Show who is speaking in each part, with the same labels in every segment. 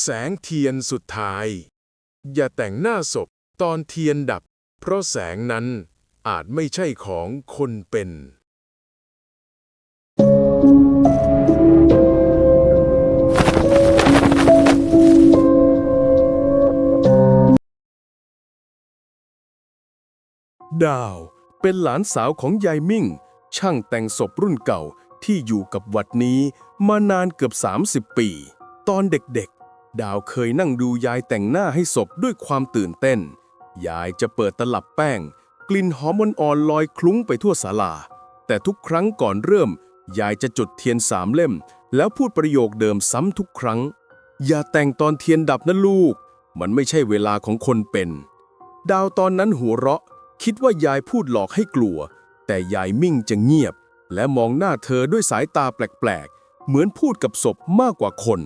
Speaker 1: แสงเทียนสุดท้าย อย่าแต่งหน้าศพตอนเทียนดับ เพราะแสงนั้นอาจไม่ใช่ของคนเป็นดาวเป็นหลานสาวของยายมิ่ง ช่างแต่งศพรุ่นเก่าที่อยู่กับวัดนี้มานานเกือบ 30 ปี ตอนเด็ก ดาวเคยนั่งดูยายแต่งหน้าให้ศพด้วยความตื่นเต้น ยายจะเปิดตลับแป้ง กลิ่นหอมอ่อนๆลอยคลุ้งไปทั่วศาลา แต่ทุกครั้งก่อนเริ่ม ยายจะจุดเทียนสามเล่ม แล้วพูดประโยคเดิมซ้ำทุกครั้ง อย่าแต่งตอนเทียนดับนะลูก มันไม่ใช่เวลาของคนเป็น ดาวตอนนั้นหัวเราะ คิดว่ายายพูดหลอกให้กลัว แต่ยายมิ่งจะเงียบ และมองหน้าเธอด้วยสายตาแปลกๆ เหมือนพูดกับศพมากกว่าคน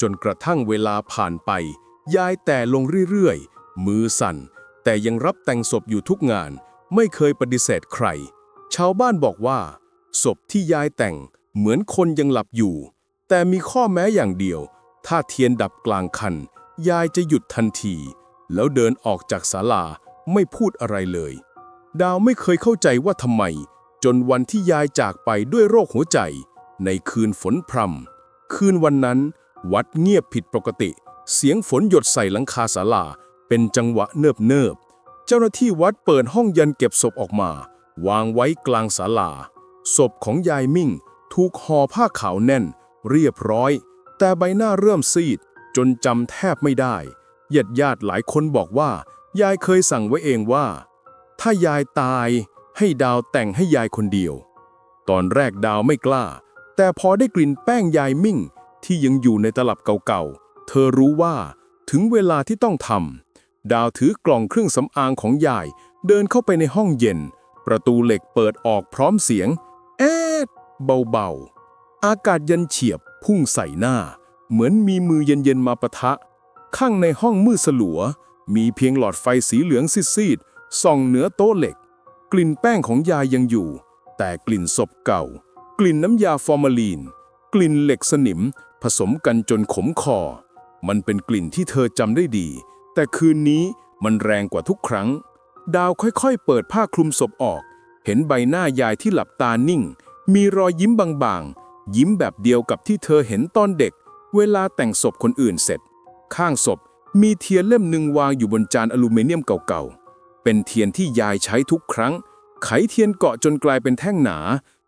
Speaker 1: จนกระทั่งเวลาผ่านไป ยายแต่ลงเรื่อยๆ มือสั่น แต่ยังรับแต่งศพอยู่ทุกงาน ไม่เคยปฏิเสธใคร ชาวบ้านบอกว่า ศพที่ยายแต่งเหมือนคนยังหลับอยู่ แต่มีข้อแม้อย่างเดียว ถ้าเทียนดับกลางคัน ยายจะหยุดทันที แล้วเดินออกจากศาลาไม่พูดอะไรเลย ดาวไม่เคยเข้าใจว่าทำไม จนวันที่ยายจากไปด้วยโรคหัวใจ ในคืนฝนพรำคืนวันนั้น วัดเงียบผิดปกติ เสียงฝนหยดใส่หลังคาศาลา เป็นจังหวะเนิบเนิบๆเจ้าหน้าที่วัดเปิดห้องยันเก็บศพออกมา วางไว้กลางศาลา ศพของยายมิ่ง ถูกห่อผ้าขาวแน่น เรียบร้อย แต่ใบหน้าเริ่มซีด จนจำแทบไม่ได้ญาติญาติหลายคนบอกว่า ยายเคยสั่งไว้เองว่า ถ้ายายตายให้ดาวแต่งให้ยายคนเดียว ตอนแรกดาวไม่กล้า แต่พอได้กลิ่นแป้งยายมิ่ง ที่ยังอยู่ในตลับเก่าๆ เธอรู้ว่า ถึงเวลาที่ต้องทำดาวถือกล่องเครื่องสำอางของยาย เดินเข้าไปในห้องเย็น ประตูเหล็กเปิดออกพร้อมเสียง แอดเบาๆ อากาศเย็นเฉียบพุ่งใส่หน้า เหมือนมีมือเย็นๆมาปะทะ ข้างในห้องมืดสลัว มีเพียงหลอดไฟสีเหลืองซีดๆส่องเหนือโต๊ะเหล็ก กลิ่นแป้งของยายยังอยู่ แต่กลิ่นศพเก่า กลิ่นน้ำยาฟอร์มาลีน กลิ่นเหล็กสนิม ผสมกันจนขมคอ มันเป็นกลิ่นที่เธอจำได้ดี แต่คืนนี้มันแรงกว่าทุกครั้ง ดาวค่อยๆ เปิดผ้าคลุมศพออก เห็นใบหน้ายายที่หลับตานิ่ง มีรอยยิ้มบางๆ ยิ้มแบบเดียวกับที่เธอเห็นตอนเด็ก เวลาแต่งศพคนอื่นเสร็จ ข้างศพมีเทียนเล่มหนึ่งวางอยู่บนจานอลูมิเนียมเก่าๆ เป็นเทียนที่ยายใช้ทุกครั้ง ไขเทียนเกาะจนกลายเป็นแท่งหนา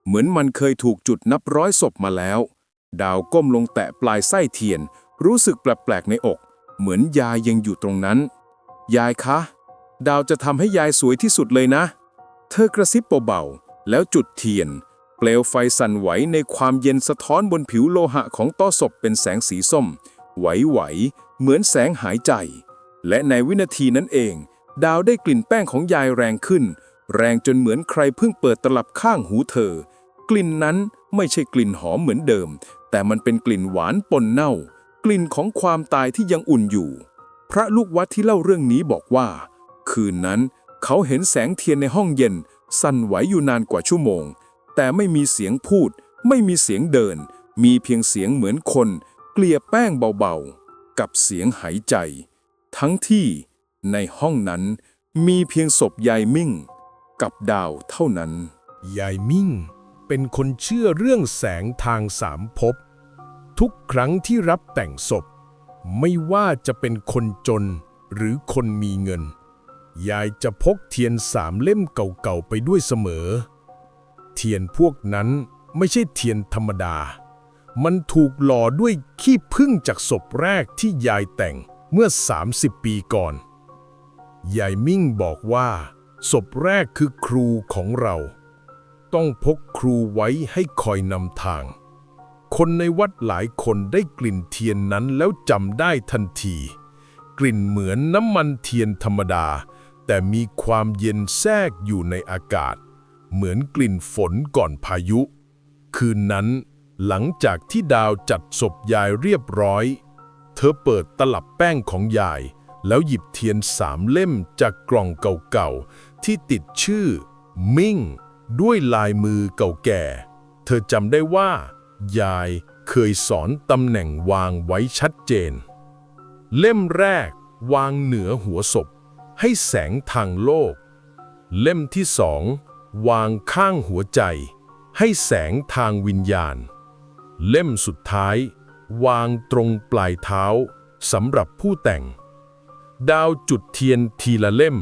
Speaker 1: เหมือนมันเคยถูกจุดนับร้อยศพมาแล้ว ดาวก้มลงแตะปลายไส้เทียน รู้สึกแปลกๆในอก เหมือนยายยังอยู่ตรงนั้น ยายคะ ดาวจะทำให้ยายสวยที่สุดเลยนะ เธอกระซิบเบาๆ แล้วจุดเทียน เปลวไฟสั่นไหวในความเย็นสะท้อนบนผิวโลหะของต้อศพเป็นแสงสีส้ม ไหวๆ เหมือนแสงหายใจ และในวินาทีนั้นเอง ดาวได้กลิ่นแป้งของยายแรงขึ้น แรงจนเหมือนใครเพิ่งเปิดตลับข้างหูเธอ กลิ่นนั้นไม่ใช่กลิ่นหอมเหมือนเดิม แต่มันเป็นกลิ่นหวานปนเน่า กลิ่นของความตายที่ยังอุ่นอยู่ พระลูกวัดที่เล่าเรื่องนี้บอกว่า คืนนั้นเขาเห็นแสงเทียนในห้องเย็น สั่นไหวอยู่นานกว่าชั่วโมง แต่ไม่มีเสียงพูด ไม่มีเสียงเดิน มีเพียงเสียงเหมือนคน เกลี่ยแป้งเบาๆ กับเสียงหายใจ ทั้งที่ในห้องนั้นมีเพียงศพยายมิ่ง กับดาวเท่านั้น
Speaker 2: ยายมิ่ง เป็นคนเชื่อเรื่องแสงทางสามภพทุกครั้งที่รับแต่งศพ ไม่ว่าจะเป็นคนจนหรือคนมีเงิน ยายจะพกเทียนสามเล่มเก่าๆไปด้วยเสมอ เทียนพวกนั้นไม่ใช่เทียนธรรมดา มันถูกหล่อด้วยขี้ผึ้งจากศพแรกที่ยายแต่งเมื่อ 30 ปีก่อน ยายมิ่งบอกว่าศพแรกคือครูของเรา ต้องพกครูไว้ให้คอยนำทาง คนในวัดหลายคนได้กลิ่นเทียนนั้นแล้วจำได้ทันที กลิ่นเหมือนน้ำมันเทียนธรรมดา แต่มีความเย็นแทรกอยู่ในอากาศ เหมือนกลิ่นฝนก่อนพายุ คืนนั้นหลังจากที่ดาวจัดศพยายเรียบร้อย เธอเปิดตลับแป้งของยาย แล้วหยิบเทียนสามเล่มจากกล่องเก่าๆที่ติดชื่อ มิ่ง ด้วยลายมือเก่าแก่ เธอจำได้ว่า ยายเคยสอนตำแหน่งวางไว้ชัดเจน
Speaker 1: เล่มแรกวางเหนือหัวศพ ให้แสงทางโลก เล่มที่สองวางข้างหัวใจ ให้แสงทางวิญญาณ เล่มสุดท้าย วางตรงปลายเท้าสำหรับผู้แต่ง ดาวจุดเทียนทีละเล่ม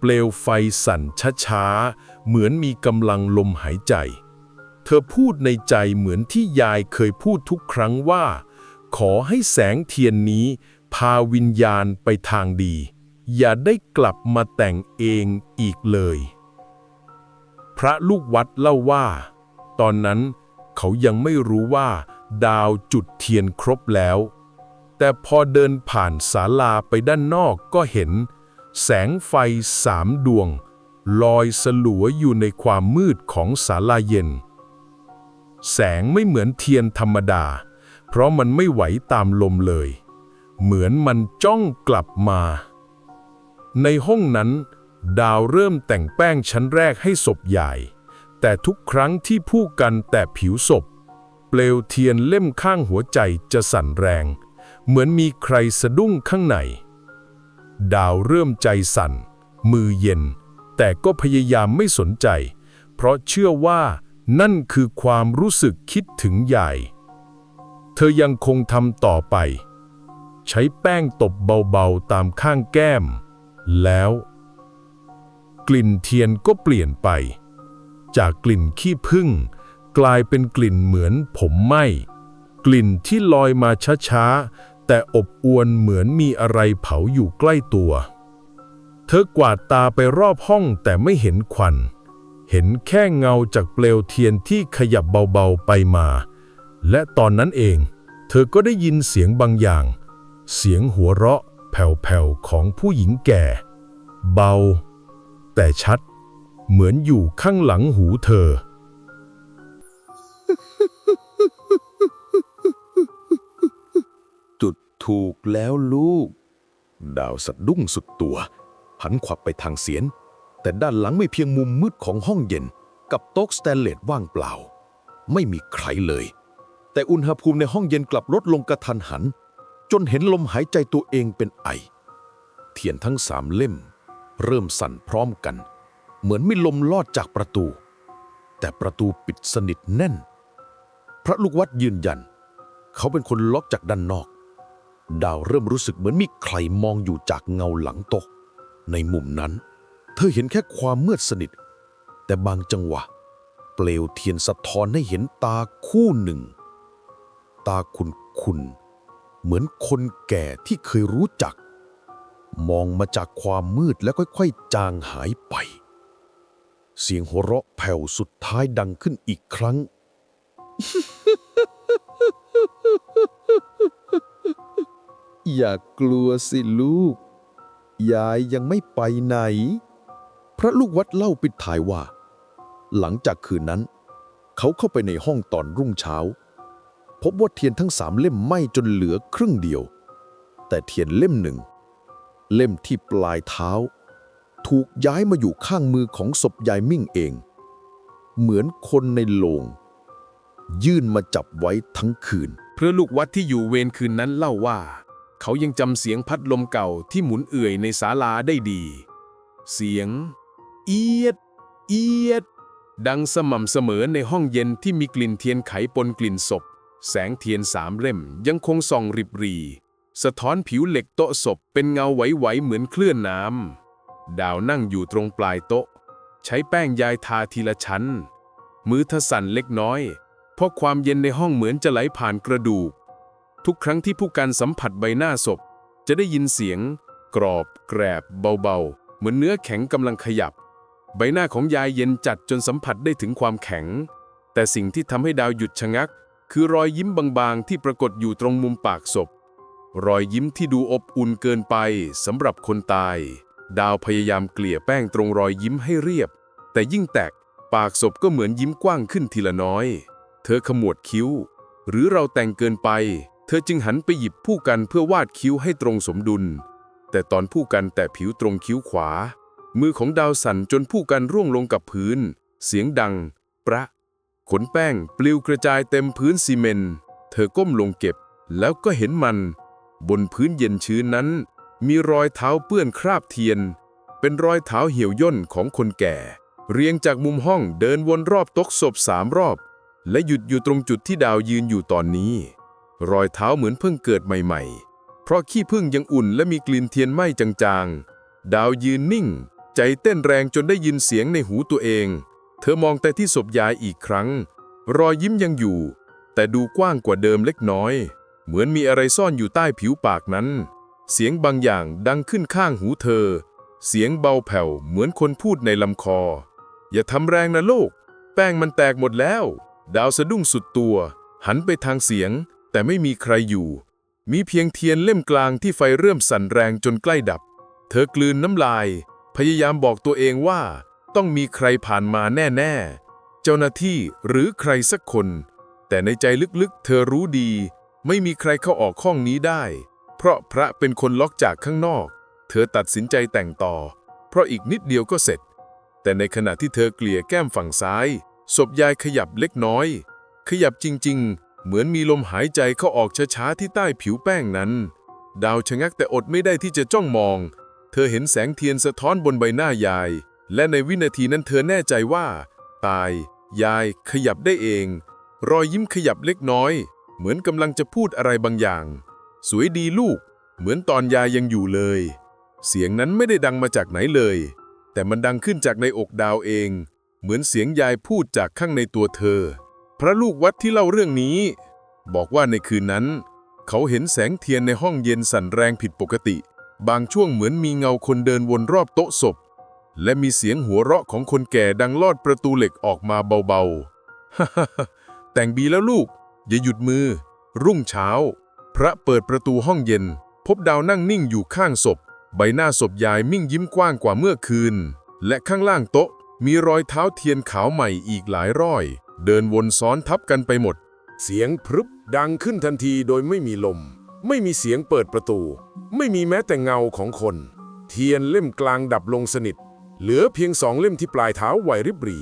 Speaker 1: เปลวไฟสั่นช้าๆ เหมือนมีกำลังลมหายใจ เธอพูดในใจเหมือนที่ยายเคยพูดทุกครั้งว่า ขอให้แสงเทียนนี้ พาวิญญาณไปทางดี อย่าได้กลับมาแต่งเองอีกเลย พระลูกวัดเล่าว่า ตอนนั้นเขายังไม่รู้ว่า ดาวจุดเทียนครบแล้ว แต่พอเดินผ่านศาลาไปด้านนอกก็เห็น แสงไฟสามดวง ลอยสลัวอยู่ในความมืดของศาลาเย็น แสงไม่เหมือนเทียนธรรมดา เพราะมันไม่ไหวตามลมเลย เหมือนมันจ้องกลับมา ในห้องนั้น ดาวเริ่มแต่งแป้งชั้นแรกให้ศพใหญ่ แต่ทุกครั้งที่ผู้กันแต่ผิวศพ เปลวเทียนเล่มข้างหัวใจจะสั่นแรง เหมือนมีใครสะดุ้งข้างใน ดาวเริ่มใจสั่น มือเย็น แต่ก็พยายามไม่สนใจ เพราะเชื่อว่านั่นคือความรู้สึกคิดถึงใหญ่เธอยังคงทำต่อไป ใช้แป้งตบเบาๆตามข้างแก้ม แล้ว กลิ่นเทียนก็เปลี่ยนไป จากกลิ่นขี้ผึ้งกลายเป็นกลิ่นเหมือนผมไหม้กลิ่นที่ลอยมาช้าๆ แต่อบอวนเหมือนมีอะไรเผาอยู่ใกล้ตัว เธอกวาดตาไปรอบห้องแต่ไม่เห็นควัน เห็นแค่เงาจากเปลวเทียนที่ขยับเบาๆไปมา และตอนนั้นเอง เธอก็ได้ยินเสียงบางอย่าง เสียงหัวเราะแผ่วๆของผู้หญิงแก่ เบา แต่ชัด เหมือนอยู่ข้างหลังหูเธอ
Speaker 3: ถูกแล้วลูก ดาวสะดุ้งสุดตัวหันขวับไปทางเสียน แต่ด้านหลังไม่เพียงมุมมืดของห้องเย็น กับโต๊ะสแตนเลสว่างเปล่า ไม่มีใครเลย แต่อุณหภูมิในห้องเย็นกลับลดลงกระทันหัน จนเห็นลมหายใจตัวเองเป็นไอ เทียนทั้งสามเล่ม เริ่มสั่นพร้อมกัน เหมือนมีลมลอดจากประตู แต่ประตูปิดสนิทแน่น พระลูกวัดยืนยัน เขาเป็นคนล็อกจากด้านนอก ดาวเริ่มรู้สึกเหมือนมีใครมองอยู่จากเงาหลังโต๊ะในมุมนั้น เธอเห็นแค่ความมืดสนิท แต่บางจังหวะ เปลวเทียนสะท้อนให้เห็นตาคู่หนึ่ง ตาคุณคุณเหมือนคนแก่ที่เคยรู้จัก มองมาจากความมืดแล้วค่อยๆ จางหายไป เสียงหัวเราะแผ่วสุดท้ายดังขึ้นอีกครั้ง อย่ากลัวสิลูก ยายยังไม่ไปไหน พระลูกวัดเล่าปิดท้ายว่า หลังจากคืนนั้น เขาเข้าไปในห้องตอนรุ่งเช้า พบว่าเทียนทั้งสามเล่มไหม้จนเหลือครึ่งเดียว แต่เทียนเล่มหนึ่ง เล่มที่ปลายเท้า ถูกย้ายมาอยู่ข้างมือของศพยายมิ่งเอง เหมือนคนในโลง ยื่นมาจับไว้ทั้งคืน
Speaker 4: พระลูกวัดที่อยู่เวรคืนนั้นเล่าว่า เขายังจำเสียงพัดลมเก่าที่หมุนเอื่อยในศาลาได้ดี เสียง เอียด เอียด ดังสม่ำเสมอในห้องเย็นที่มีกลิ่นเทียนไขปนกลิ่นศพ แสงเทียนสามเล่มยังคงส่องริบหรี สะท้อนผิวเหล็กโต๊ะศพเป็นเงาไหวๆเหมือนคลื่นน้ำ ดาวนั่งอยู่ตรงปลายโต๊ะ ใช้แป้งยายทาทีละชั้น มือเธอสั่นเล็กน้อย เพราะความเย็นในห้องเหมือนจะไหลผ่านกระดูก ทุกครั้งที่ผู้การสัมผัสใบหน้าศพ จะได้ยินเสียง กรอบแกรบเบาๆ เหมือนเนื้อแข็งกำลังขยับ ใบหน้าของยายเย็นจัดจนสัมผัสได้ถึงความแข็ง แต่สิ่งที่ทำให้ดาวหยุดชะงัก คือรอยยิ้มบางๆ ที่ปรากฏอยู่ตรงมุมปากศพ รอยยิ้มที่ดูอบอุ่นเกินไปสำหรับคนตาย ดาวพยายามเกลี่ยแป้งตรงรอยยิ้มให้เรียบ แต่ยิ่งแตกปากศพก็เหมือนยิ้มกว้างขึ้นทีละน้อย เธอขมวดคิ้ว หรือเราแต่งเกินไป ธอจึงหันไปหยิบผู้กันเพื่อวาดคิ้วให้ตรงสมดุล แต่ตอนผู้กันแต่ผิวตรงคิ้วขวา มือของดาวสั่นจนผู้กันร่วงลงกับพื้น เสียงดัง ประขนแป้งปลิวกระจายเต็มพื้นซีเมนต์ เธอก้มลงเก็บ แล้วก็เห็นมัน
Speaker 1: บนพื้นเย็นชื้นนั้น มีรอยเท้าเปื้อนคราบเทียน เป็นรอยเท้าเหี่ยวย่นของคนแก่ เรียงจากมุมห้องเดินวนรอบโต๊ะศพสามรอบ และหยุดอยู่ตรงจุดที่ดาวยืนอยู่ตอนนี้ รอยเท้าเหมือนเพิ่งเกิดใหม่ๆ เพราะขี้ผึ้งยังอุ่นและมีกลิ่นเทียนไหม้จางๆ ดาวยืนนิ่ง ใจเต้นแรงจนได้ยินเสียงในหูตัวเอง เธอมองแต่ที่ศพยายอีกครั้ง รอยยิ้มยังอยู่ แต่ดูกว้างกว่าเดิมเล็กน้อย เหมือนมีอะไรซ่อนอยู่ใต้ผิวปากนั้น เสียงบางอย่างดังขึ้นข้างหูเธอ เสียงเบาแผ่วเหมือนคนพูดในลำคอ อย่าทำแรงนะลูกแป้งมันแตกหมดแล้ว ดาวสะดุ้งสุดตัว หันไปทางเสียง แต่ไม่มีใครอยู่ มีเพียงเทียนเล่มกลางที่ไฟเริ่มสั่นแรงจนใกล้ดับ เธอกลืนน้ำลาย พยายามบอกตัวเองว่า ต้องมีใครผ่านมาแน่ๆ เจ้าหน้าที่หรือใครสักคน แต่ในใจลึกๆ เธอรู้ดี ไม่มีใครเข้าออกห้องนี้ได้ เพราะพระเป็นคนล็อกจากข้างนอก เธอตัดสินใจแต่งต่อ เพราะอีกนิดเดียวก็เสร็จ แต่ในขณะที่เธอเกลี่ยแก้มฝั่งซ้ายศพยายขยับเล็กน้อย ขยับจริง ๆ เหมือนมีลมหายใจเข้าออกช้าๆที่ใต้ผิวแป้งนั้น ดาวชะงักแต่อดไม่ได้ที่จะจ้องมอง เธอเห็นแสงเทียนสะท้อนบนใบหน้ายาย และในวินาทีนั้นเธอแน่ใจว่า ตาย ยายขยับได้เอง รอยยิ้มขยับเล็กน้อย เหมือนกำลังจะพูดอะไรบางอย่าง สวยดีลูก เหมือนตอนยายยังอยู่เลย เสียงนั้นไม่ได้ดังมาจากไหนเลย แต่มันดังขึ้นจากในอกดาวเอง เหมือนเสียงยายพูดจากข้างในตัวเธอ พระลูกวัดที่เล่าเรื่องนี้ บอกว่าในคืนนั้น เขาเห็นแสงเทียนในห้องเย็นสั่นแรงผิดปกติ บางช่วงเหมือนมีเงาคนเดินวนรอบโต๊ะศพ และมีเสียงหัวเราะของคนแก่ดังลอดประตูเหล็กออกมาเบาๆ แต่งบีแล้วลูก อย่าหยุดมือ รุ่งเช้า พระเปิดประตูห้องเย็น พบดาวนั่งนิ่งอยู่ข้างศพ ใบหน้าศพยายมิ่งยิ้มกว้างกว่าเมื่อคืน และข้างล่างโต๊ะมีรอยเท้าเทียนขาวใหม่อีกหลายร้อย เดินวนซ้อนทับกันไปหมด
Speaker 2: เสียงพรึบดังขึ้นทันทีโดยไม่มีลม ไม่มีเสียงเปิดประตู ไม่มีแม้แต่เงาของคน เทียนเล่มกลางดับลงสนิท เหลือเพียงสองเล่มที่ปลายเท้าไหวริบรี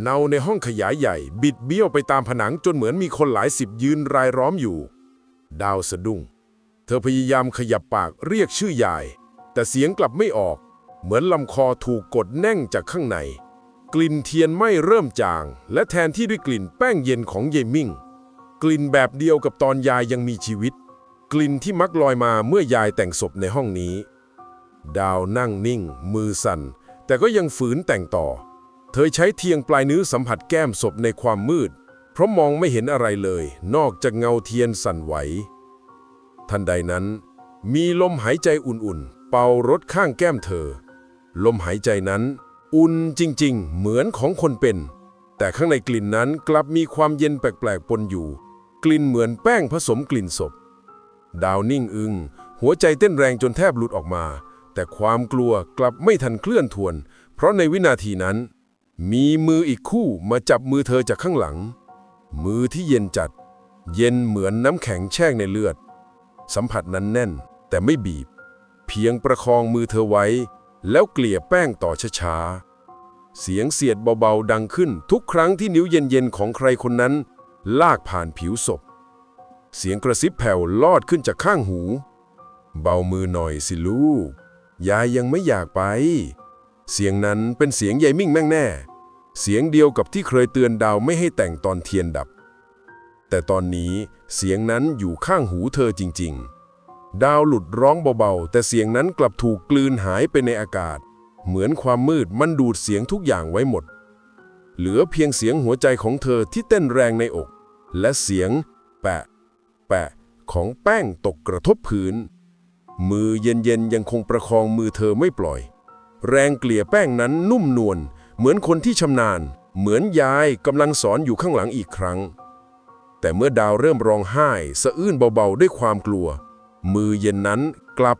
Speaker 2: เนาในห้องขยายใหญ่ บิดเบี้ยวไปตามผนังจนเหมือนมีคนหลายสิบยืนรายล้อมอยู่ ดาวสะดุ้ง เธอพยายามขยับปากเรียกชื่อยาย แต่เสียงกลับไม่ออก เหมือนลำคอถูกกดแน่งจากข้างใน กลิ่นเทียนไหม้เริ่มจาง และแทนที่ด้วยกลิ่นแป้งเย็นของเยมิ่ง กลิ่นแบบเดียวกับตอนยายยังมีชีวิต กลิ่นที่มักลอยมาเมื่อยายแต่งศพในห้องนี้ ดาวนั่งนิ่ง มือสั่น แต่ก็ยังฝืนแต่งต่อ เธอใช้เทียงปลายนิ้วสัมผัสแก้มศพในความมืด เพราะมองไม่เห็นอะไรเลย นอกจากเงาเทียนสั่นไหว ทันใดนั้น มีลมหายใจอุ่นๆ เป่ารถข้างแก้มเธอ ลมหายใจนั้น อุ่นจริงๆ เหมือนของคนเป็น แต่ข้างในกลิ่นนั้นกลับมีความเย็นแปลกๆปนอยู่ กลิ่นเหมือนแป้งผสมกลิ่นศพ ดาวนิ่งอึงหัวใจเต้นแรงจนแทบหลุดออกมา แต่ความกลัวกลับไม่ทันเคลื่อนทวน เพราะในวินาทีนั้น มีมืออีกคู่มาจับมือเธอจากข้างหลัง มือที่เย็นจัด เย็นเหมือนน้ำแข็งแช่งในเลือด สัมผัสนั้นแน่นแต่ไม่บีบ เพียงประคองมือเธอไว้ แล้วเกลี่ยแป้งต่อช้าๆ เสียงเสียดเบาๆดังขึ้นทุกครั้งที่นิ้วเย็นๆของใครคนนั้น ลากผ่านผิวศพ เสียงกระซิบแผ่วลอดขึ้นจากข้างหู เบามือหน่อยสิลูก ยายยังไม่อยากไป เสียงนั้นเป็นเสียงยายมิ่งแม่งแน่ เสียงเดียวกับที่เคยเตือนดาวไม่ให้แต่งตอนเทียนดับ แต่ตอนนี้เสียงนั้นอยู่ข้างหูเธอจริง ๆ ดาวหลุดร้องเบาๆ แต่เสียงนั้นกลับถูกกลืนหายไปในอากาศ เหมือนความมืดมันดูดเสียงทุกอย่างไว้หมด เหลือเพียงเสียงหัวใจของเธอที่เต้นแรงในอก และเสียง แปะ แปะ ของแป้งตกกระทบพื้น มือเย็นๆยังคงประคองมือเธอไม่ปล่อย แรงเกลี่ยแป้งนั้นนุ่มนวลเหมือนคนที่ชำนาญ เหมือนยายกำลังสอนอยู่ข้างหลังอีกครั้ง แต่เมื่อดาวเริ่มร้องไห้ สะอื้นเบาๆด้วยความกลัว มือเย็นนั้นกลับ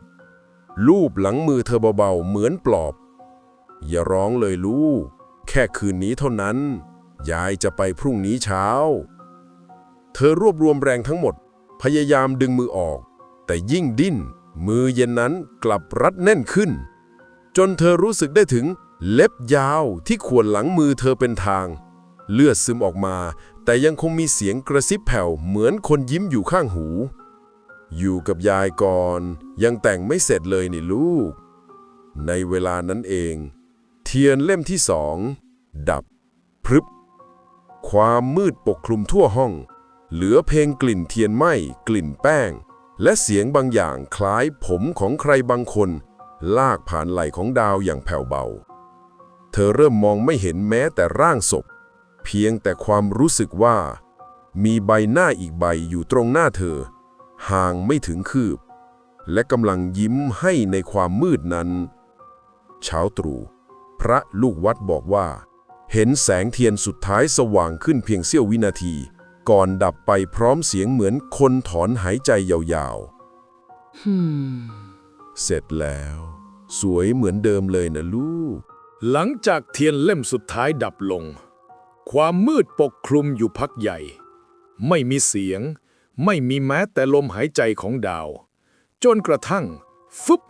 Speaker 2: ลูบหลังมือเธอเบาๆ เหมือนปลอบ อย่าร้องเลยลูก แค่คืนนี้เท่านั้น ยายจะไปพรุ่งนี้เช้า เธอรวบรวมแรงทั้งหมด พยายามดึงมือออก แต่ยิ่งดิ้น มือเย็นนั้นกลับรัดแน่นขึ้น จนเธอรู้สึกได้ถึงเล็บยาวที่ขวนหลังมือเธอเป็นทาง เลือดซึมออกมา แต่ยังคงมีเสียงกระซิบแผ่วเหมือนคนยิ้มอยู่ข้างหู อยู่กับยายก่อน ยังแต่งไม่เสร็จเลยนี่ลูก ในเวลานั้นเอง เทียนเล่มที่สอง ดับ พรึบ ความมืดปกคลุมทั่วห้อง เหลือเพลงกลิ่นเทียนไหม้กลิ่นแป้ง และเสียงบางอย่างคล้ายผมของใครบางคน ลากผ่านไหล่ของดาวอย่างแผ่วเบา เธอเริ่มมองไม่เห็นแม้แต่ร่างศพ เพียงแต่ความรู้สึกว่า มีใบหน้าอีกใบอยู่ตรงหน้าเธอ ห่างไม่ถึงคืบ และกำลังยิ้มให้ในความมืดนั้น เช้าตรู่พระลูกวัดบอกว่า เห็นแสงเทียนสุดท้ายสว่างขึ้นเพียงเสี้ยววินาที ก่อนดับไปพร้อมเสียงเหมือนคนถอนหายใจยาวๆเสร็จแล้ว สวยเหมือนเดิมเลยนะลูก
Speaker 1: หลังจากเทียนเล่มสุดท้ายดับลง ความมืดปกคลุมอยู่พักใหญ่ ไม่มีเสียง ไม่มีแม้แต่ลมหายใจของดาว จนกระทั่ง ฟึบ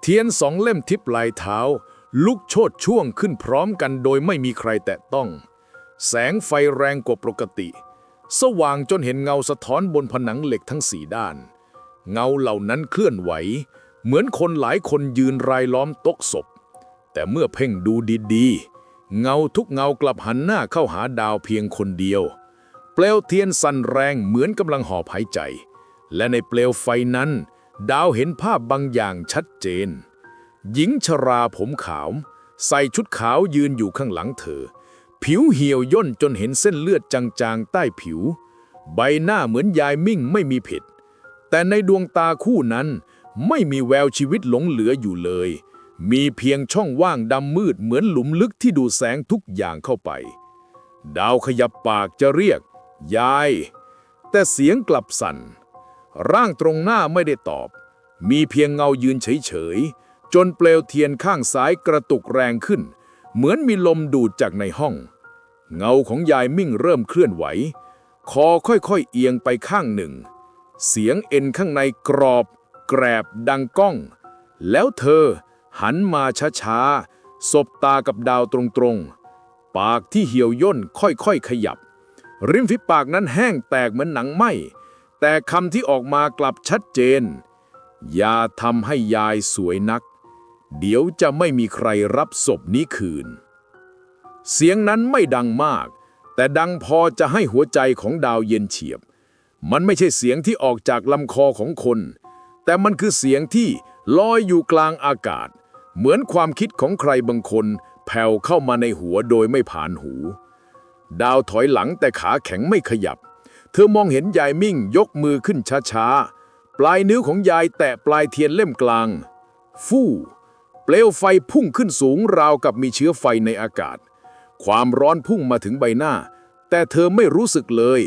Speaker 1: เทียนสองเล่มทิพลายเท้า ลุกโชดช่วงขึ้นพร้อมกันโดยไม่มีใครแตะต้อง แสงไฟแรงกว่าปกติ สว่างจนเห็นเงาสะท้อนบนผนังเหล็กทั้งสี่ด้าน เงาเหล่านั้นเคลื่อนไหว เหมือนคนหลายคนยืนรายล้อมโต๊ะศพ แต่เมื่อเพ่งดูดีๆ เงาทุกเงากลับหันหน้าเข้าหาดาวเพียงคนเดียว เปลวเทียนสั่นแรงเหมือนกำลังหอบหายใจ และในเปลวไฟนั้น ดาวเห็นภาพบางอย่างชัดเจน หญิงชราผมขาว ใส่ชุดขาวยืนอยู่ข้างหลังเธอ ผิวเหี่ยวย่นจนเห็นเส้นเลือดจางๆ ใต้ผิว ใบหน้าเหมือนยายมิ่งไม่มีผิด แต่ในดวงตาคู่นั้นไม่มีแววชีวิตหลงเหลืออยู่เลย มีเพียงช่องว่างดำมืดเหมือนหลุมลึกที่ดูแสงทุกอย่างเข้าไป ดาวขยับปากจะเรียก ยาย แต่เสียงกลับสั่น ร่างตรงหน้าไม่ได้ตอบ มีเพียงเงายืนเฉยๆ จนเปลวเทียนข้างซ้ายกระตุกแรงขึ้น เหมือนมีลมดูดจากในห้อง เงาของยายมิ่งเริ่มเคลื่อนไหว คอค่อยๆเอียงไปข้างหนึ่ง เสียงเอ็นข้างในกรอบ แกรบดังก้อง แล้วเธอหันมาช้าๆ สบตากับดาวตรงๆ ปากที่เหี่ยวย่นค่อยๆขยับ ริมฝีปากนั้นแห้งแตกเหมือนหนังไหมแต่คำที่ออกมากลับชัดเจน อย่าทำให้ยายสวยนัก เดี๋ยวจะไม่มีใครรับศพนี้คืน เสียงนั้นไม่ดังมาก แต่ดังพอจะให้หัวใจของดาวเย็นเฉียบ มันไม่ใช่เสียงที่ออกจากลำคอของคน แต่มันคือเสียงที่ลอยอยู่กลางอากาศ เหมือนความคิดของใครบางคน แผ่วเข้ามาในหัวโดยไม่ผ่านหู ดาวถอยหลังแต่ขาแข็งไม่ขยับ เธอมองเห็นยายมิ่งยกมือขึ้นช้าๆ ปลายนิ้วของยายแตะปลายเทียนเล่มกลาง ฟู่ เปลวไฟพุ่งขึ้นสูงราวกับมีเชื้อไฟในอากาศ ความร้อนพุ่งมาถึงใบหน้า แต่เธอไม่รู้สึกเลย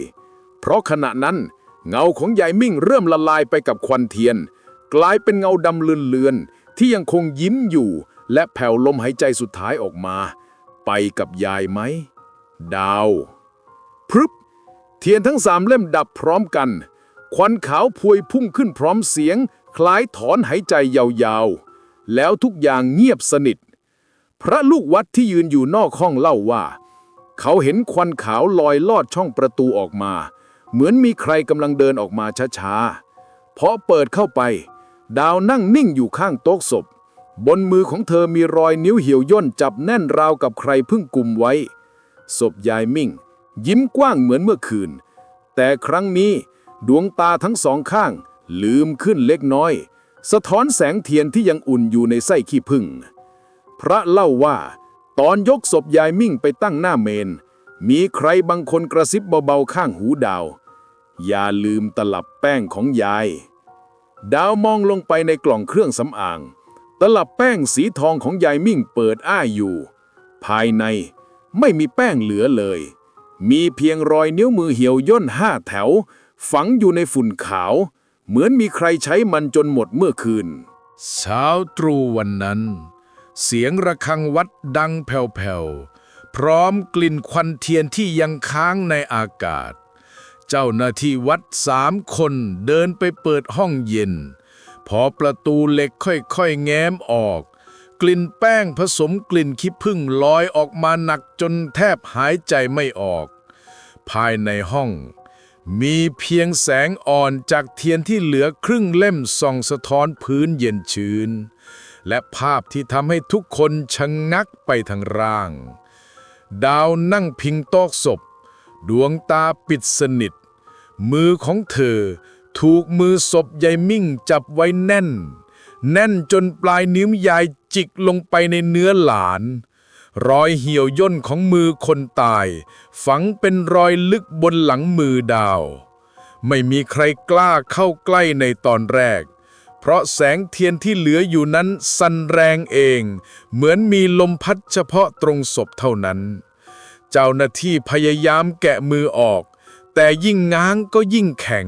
Speaker 1: เพราะขณะนั้น เงาของยายมิ่งเริ่มละลายไปกับควันเทียน กลายเป็นเงาดำเลือนๆที่ยังคงยิ้มอยู่ และแผ่วลมหายใจสุดท้ายออกมา ไปกับยายไหม ดาวพรึบ เทียนทั้งสามเล่มดับพร้อมกัน ควันขาวพวยพุ่งขึ้นพร้อมเสียง คล้ายถอนหายใจยาวๆ แล้วทุกอย่างเงียบสนิท พระลูกวัดที่ยืนอยู่นอกห้องเล่าว่า เขาเห็นควันขาวลอยลอดช่องประตูออกมา เหมือนมีใครกำลังเดินออกมาช้าๆพอเปิดเข้าไป ดาวนั่งนิ่งอยู่ข้างโต๊ะศพ บนมือของเธอมีรอยนิ้วเหี่ยวย่นจับแน่นราวกับใครเพิ่งกุมไว้ ศพยายมิ่ง ยิ้มกว้างเหมือนเมื่อคืน แต่ครั้งนี้ดวงตาทั้งสองข้าง ลืมขึ้นเล็กน้อย สะท้อนแสงเทียนที่ยังอุ่นอยู่ในไส้ขี้ผึ้งพระเล่าว่า ตอนยกศพยายมิ่งไปตั้งหน้าเมน มีใครบางคนกระซิบเบาๆข้างหูดาว อย่าลืมตลับแป้งของยาย ดาวมองลงไปในกล่องเครื่องสำอาง ตลับแป้งสีทองของยายมิ่งเปิดอ้าอยู่ ภายใน ไม่มีแป้งเหลือเลย มีเพียงรอยนิ้วมือเหี่ยวย่นห้าแถว ฝังอยู่ในฝุ่นขาว เหมือนมีใครใช้มันจนหมดเมื่อคืน
Speaker 5: เช้าตรู่วันนั้น เสียงระฆังวัดดังแผ่วๆ พร้อมกลิ่นควันเทียนที่ยังค้างในอากาศ เจ้าหน้าที่วัดสามคนเดินไปเปิดห้องเย็น พอประตูเหล็กค่อยๆ แง้มออก กลิ่นแป้งผสมกลิ่นขี้ผึ้งลอยออกมาหนักจนแทบหายใจไม่ออก ภายในห้อง
Speaker 1: มีเพียงแสงอ่อนจากเทียนที่เหลือครึ่งเล่มส่องสะท้อนพื้นเย็นชื้น และภาพที่ทำให้ทุกคนชะงงักไปทางร่าง ดาวนั่งพิงโต๊ะศพ ดวงตาปิดสนิท มือของเธอถูกมือศพยายมิ่งจับไว้แน่น แน่นจนปลายนิ้วยายจิกลงไปในเนื้อหลาน รอยเหี่ยวย่นของมือคนตาย ฝังเป็นรอยลึกบนหลังมือดาว ไม่มีใครกล้าเข้าใกล้ในตอนแรก เพราะแสงเทียนที่เหลืออยู่นั้นสั่นแรงเอง เหมือนมีลมพัดเฉพาะตรงศพเท่านั้น เจ้าหน้าที่พยายามแกะมือออก แต่ยิ่งง้างก็ยิ่งแข็ง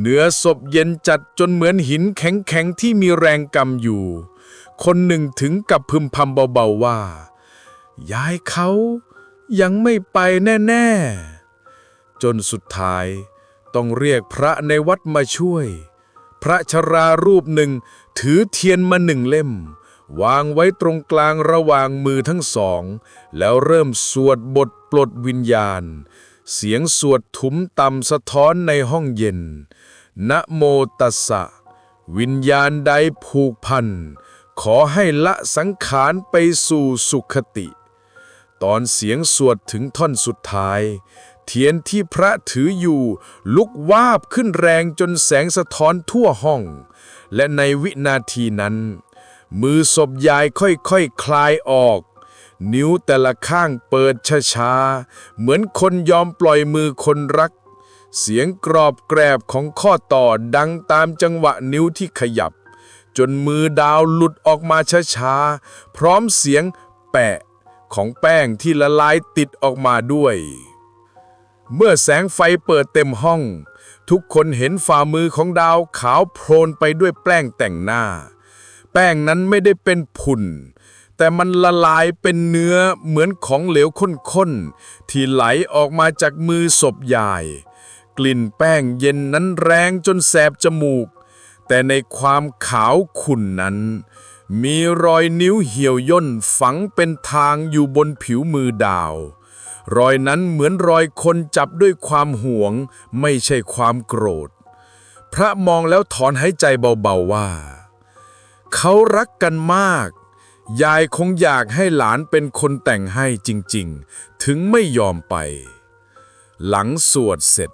Speaker 1: เนื้อศพเย็นจัดจนเหมือนหินแข็งๆที่มีแรงกำอยู่ คนหนึ่งถึงกับพึมพำเบาๆว่ายายเขายังไม่ไปแน่ๆ จนสุดท้ายต้องเรียกพระในวัดมาช่วย พระชรารูปหนึ่งถือเทียนมาหนึ่งเล่ม วางไว้ตรงกลางระหว่างมือทั้งสอง แล้วเริ่มสวดบทปลดวิญญาณ เสียงสวดทุ้มต่ำสะท้อนในห้องเย็น นะโมตัสสะ วิญญาณใดผูกพัน ขอให้ละสังขารไปสู่สุขติ ตอนเสียงสวดถึงท่อนสุดท้าย เทียนที่พระถืออยู่ ลุกวาบขึ้นแรงจนแสงสะท้อนทั่วห้อง และในวินาทีนั้น มือศพยายค่อยๆคคลายออก นิ้วแต่ละข้างเปิดช้าๆ เหมือนคนยอมปล่อยมือคนรัก เสียงกรอบแกรบของข้อต่อดังตามจังหวะนิ้วที่ขยับ จนมือดาวหลุดออกมาช้าๆ พร้อมเสียงแปะของแป้งที่ละลายติดออกมาด้วย เมื่อแสงไฟเปิดเต็มห้อง ทุกคนเห็นฝ่ามือของดาวขาวโพลนไปด้วยแป้งแต่งหน้า แป้งนั้นไม่ได้เป็นผุ่น แต่มันละลายเป็นเนื้อเหมือนของเหลวข้นๆ ที่ไหลออกมาจากมือศพยาย กลิ่นแป้งเย็นนั้นแรงจนแสบจมูก แต่ในความขาวขุ่นนั้น มีรอยนิ้วเหี่ยวย่นฝังเป็นทางอยู่บนผิวมือดาว รอยนั้นเหมือนรอยคนจับด้วยความห่วง ไม่ใช่ความโกรธ พระมองแล้วถอนหายใจเบาๆว่า เขารักกันมาก ยายคงอยากให้หลานเป็นคนแต่งให้จริงๆ ถึงไม่ยอมไป หลังสวดเสร็จ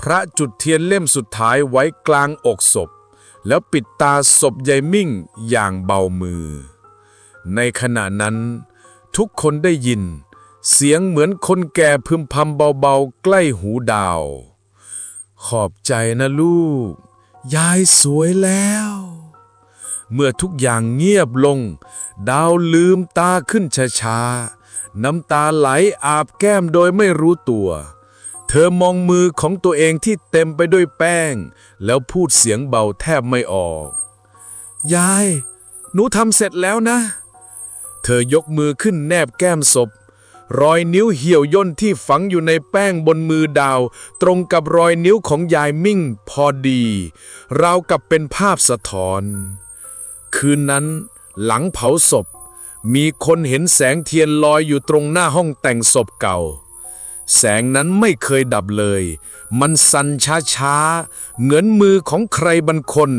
Speaker 1: พระจุดเทียนเล่มสุดท้ายไว้กลางอกศพ แล้วปิดตาศพยายมิ่งอย่างเบามือ ในขณะนั้นทุกคนได้ยิน เสียงเหมือนคนแก่พึมพำเบาๆ ใกล้หูดาว ขอบใจนะลูก ยายสวยแล้ว เมื่อทุกอย่างเงียบลง ดาวลืมตาขึ้นช้าๆ น้ำตาไหลอาบแก้มโดยไม่รู้ตัว เธอมองมือของตัวเองที่เต็มไปด้วยแป้ง แล้วพูดเสียงเบาแทบไม่ออก ยาย หนูทำเสร็จแล้วนะ เธอยกมือขึ้นแนบแก้มศพ รอยนิ้วเหี่ยวย่นที่ฝังอยู่ในแป้งบนมือดาว ตรงกับรอยนิ้วของยายมิ่งพอดี ราวกับเป็นภาพสะท้อน คืนนั้น หลังเผาศพ มีคนเห็นแสงเทียนลอยอยู่ตรงหน้าห้องแต่งศพเก่า แสงนั้นไม่เคยดับเลย มันสั่นช้าๆ เหมือนมือของใครบางคน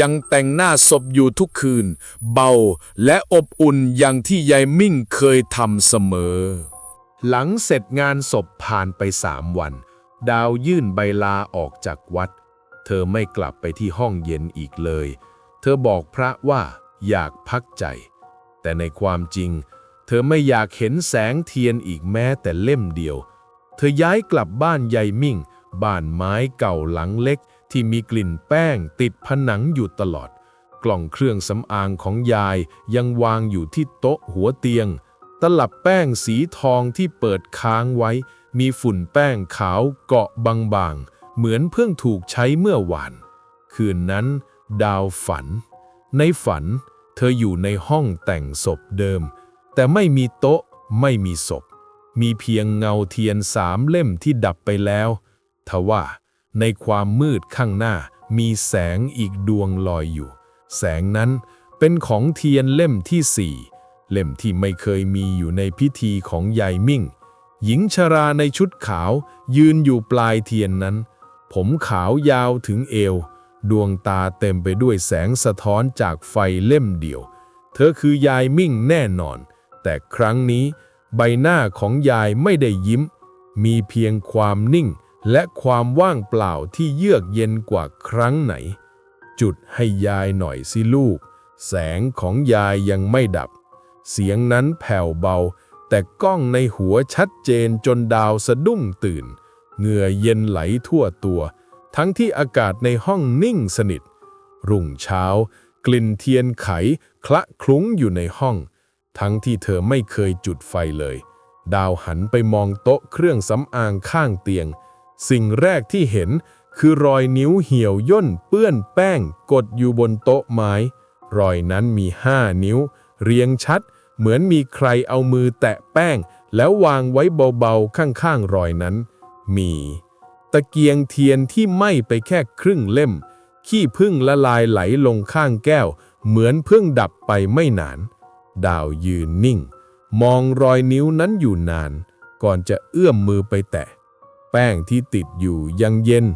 Speaker 1: ยังแต่งหน้าศพอยู่ทุกคืน เบาและอบอุ่นอย่างที่ยายมิ่งเคยทำเสมอ
Speaker 6: หลังเสร็จงานศพผ่านไปสามวัน ดาวยื่นใบลาออกจากวัด เธอไม่กลับไปที่ห้องเย็นอีกเลย เธอบอกพระว่าอยากพักใจ แต่ในความจริง เธอไม่อยากเห็นแสงเทียนอีกแม้แต่เล่มเดียว เธอย้ายกลับบ้านยายมิ่ง บ้านไม้เก่าหลังเล็ก ที่มีกลิ่นแป้งติดผนังอยู่ตลอด กล่องเครื่องสำอางของยายยังวางอยู่ที่โต๊ะหัวเตียง ตลับแป้งสีทองที่เปิดค้างไว้ มีฝุ่นแป้งขาวเกาะบางๆ เหมือนเพิ่งถูกใช้เมื่อวาน คืนนั้น ดาวฝัน ในฝัน เธออยู่ในห้องแต่งศพเดิม แต่ไม่มีโต๊ะ ไม่มีศพ มีเพียงเงาเทียนสามเล่มที่ดับไปแล้วทว่า ในความมืดข้างหน้ามีแสงอีกดวงลอยอยู่ แสงนั้นเป็นของเทียนเล่มที่สี่เล่มที่ไม่เคยมีอยู่ในพิธีของยายมิ่ง หญิงชราในชุดขาวยืนอยู่ปลายเทียนนั้น
Speaker 2: ผมขาวยาวถึงเอว ดวงตาเต็มไปด้วยแสงสะท้อนจากไฟเล่มเดียว เธอคือยายมิ่งแน่นอน แต่ครั้งนี้ใบหน้าของยายไม่ได้ยิ้ม มีเพียงความนิ่งและความว่างเปล่าที่เยือกเย็นกว่าครั้งไหน จุดให้ยายหน่อยสิลูก แสงของยายยังไม่ดับ เสียงนั้นแผ่วเบา แต่กล้องในหัวชัดเจนจนดาวสะดุ้งตื่น เหงื่อเย็นไหลทั่วตัว ทั้งที่อากาศในห้องนิ่งสนิท รุ่งเช้า กลิ่นเทียนไขคละคลุ้งอยู่ในห้อง ทั้งที่เธอไม่เคยจุดไฟเลย ดาวหันไปมองโต๊ะเครื่องสำอางข้างเตียง สิ่งแรกที่เห็นคือรอยนิ้วเหี่ยวย่นเปื้อนแป้งกดอยู่บนโต๊ะไม้ รอยนั้นมีห้านิ้ว เรียงชัด เหมือนมีใครเอามือแตะแป้ง แล้ววางไว้เบาๆข้างๆรอยนั้น มี ตะเกียงเทียนที่ไหม้ไปแค่ครึ่งเล่ม ขี้พึ่งละลายไหลลงข้างแก้ว เหมือนเพิ่งดับไปไม่นาน ดาวยืนนิ่ง มองรอยนิ้วนั้นอยู่นาน ก่อนจะเอื้อมมือไปแตะ แป้งที่ติดอยู่ยังเย็น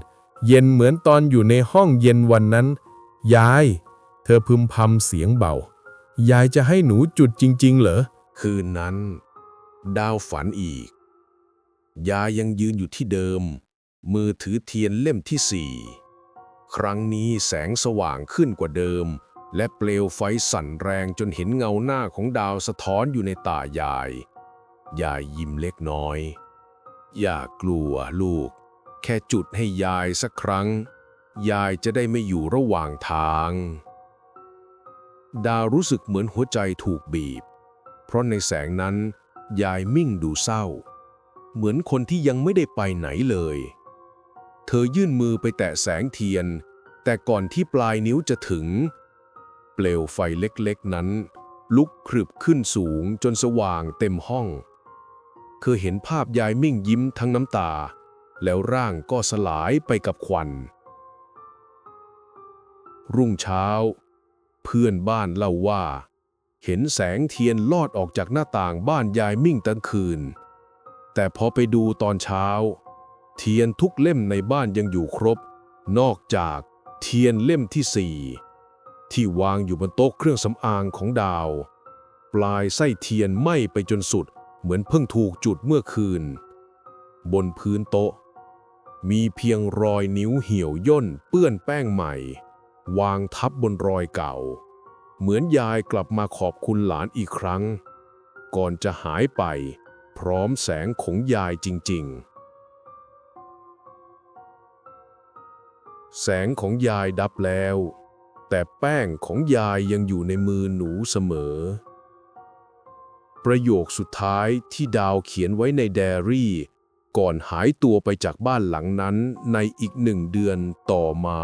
Speaker 2: เย็นเหมือนตอนอยู่ในห้องเย็นวันนั้น ยาย เธอพึมพำเสียงเบา ยายจะให้หนูจุดจริง ๆ เหรอ
Speaker 1: คืนนั้น ดาวฝันอีก ยายยังยืนอยู่ที่เดิม มือถือเทียนเล่มที่สี่ครั้งนี้แสงสว่างขึ้นกว่าเดิม และเปลวไฟสั่นแรงจนเห็นเงาหน้าของดาวสะท้อนอยู่ในตายาย ยายยิ้มเล็กน้อย อย่ากลัวลูก แค่จุดให้ยายสักครั้ง ยายจะได้ไม่อยู่ระหว่างทาง ดาวรู้สึกเหมือนหัวใจถูกบีบ เพราะในแสงนั้น ยายมิ่งดูเศร้า เหมือนคนที่ยังไม่ได้ไปไหนเลย เธอยื่นมือไปแตะแสงเทียน แต่ก่อนที่ปลายนิ้วจะถึง เปลวไฟเล็กๆนั้น ลุกครึบขึ้นสูงจนสว่างเต็มห้อง เธอเห็นภาพยายมิ่งยิ้มทั้งน้ำตา แล้วร่างก็สลายไปกับควัน รุ่งเช้า เพื่อนบ้านเล่าว่า เห็นแสงเทียนลอดออกจากหน้าต่างบ้านยายมิ่งตั้งคืน แต่พอไปดูตอนเช้า เทียนทุกเล่มในบ้านยังอยู่ครบ นอกจากเทียนเล่มที่สี่ที่วางอยู่บนโต๊ะเครื่องสำอางของดาว ปลายไส้เทียนไหม้ไปจนสุด เหมือนเพิ่งถูกจุดเมื่อคืน บนพื้นโต๊ะ มีเพียงรอยนิ้วเหี่ยวย่นเปื้อนแป้งใหม่ วางทับบนรอยเก่า เหมือนยายกลับมาขอบคุณหลานอีกครั้ง ก่อนจะหายไป พร้อมแสงของยายจริง ๆ แสงของยายดับแล้ว แต่แป้งของยายยังอยู่ในมือหนูเสมอ ประโยคสุดท้ายที่ดาวเขียนไว้ในแดอรี่ ก่อนหายตัวไปจากบ้านหลังนั้นในอีกหนึ่งเดือนต่อมา